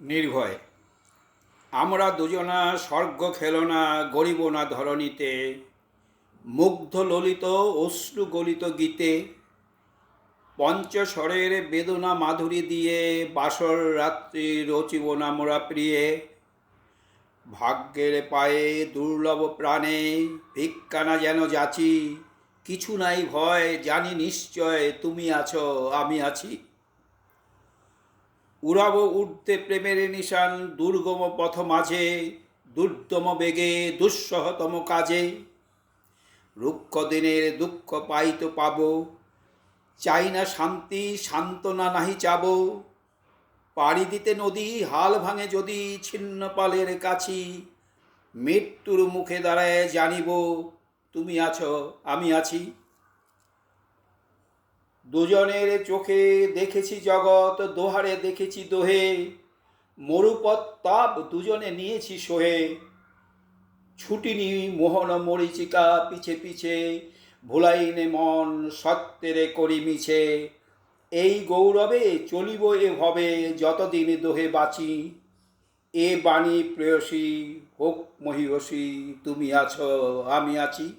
নির্ভয়। আমরা দুজনা স্বর্গ খেলনা গরিব না ধরণীতে, মুগ্ধ ললিত অশ্রু গলিত গীতে, পঞ্চস্বরের বেদনা মাধুরী দিয়ে বাসর রাত্রি রচিব না মোরা প্রিয়ে। ভাগ্যের পায়ে দুর্লভ প্রাণে ভিক্ষানা যেন যাচি, কিছু নাই ভয় জানি নিশ্চয় তুমি আছো, আমি আছি। উড়াব উঠতে প্রেমের নিশান, দুর্গম পথ মাঝে, দুর্দম বেগে, দুঃসহতম কাজে। রুক্ষ দিনের দুঃখ পাইতো পাব, চাই না শান্তি, সান্ত্বনা নাহি চাব। পাড়ি দিতে নদী, হাল ভাঙে যদি ছিন্ন পালের কাছি, মৃত্যুর মুখে দাঁড়ায় জানিব, তুমি আছো, আমি আছি। দুজনের চোখে দেখেছি জগৎ, দোহারে দেখেছি দোহে। মরুপথ তাপ দুজনে নিয়েছি সোহে। ছুটিনি মোহন মরিচিকা পিছে পিছে, ভুলাইনে মন সত্যেরে করি মিছে। এই গৌরবে চলিব এ ভবে, যতদিন দোহে বাঁচি। এ বাণী প্রেয়সী, হোক মহিষী তুমি আছো, আমি আছি।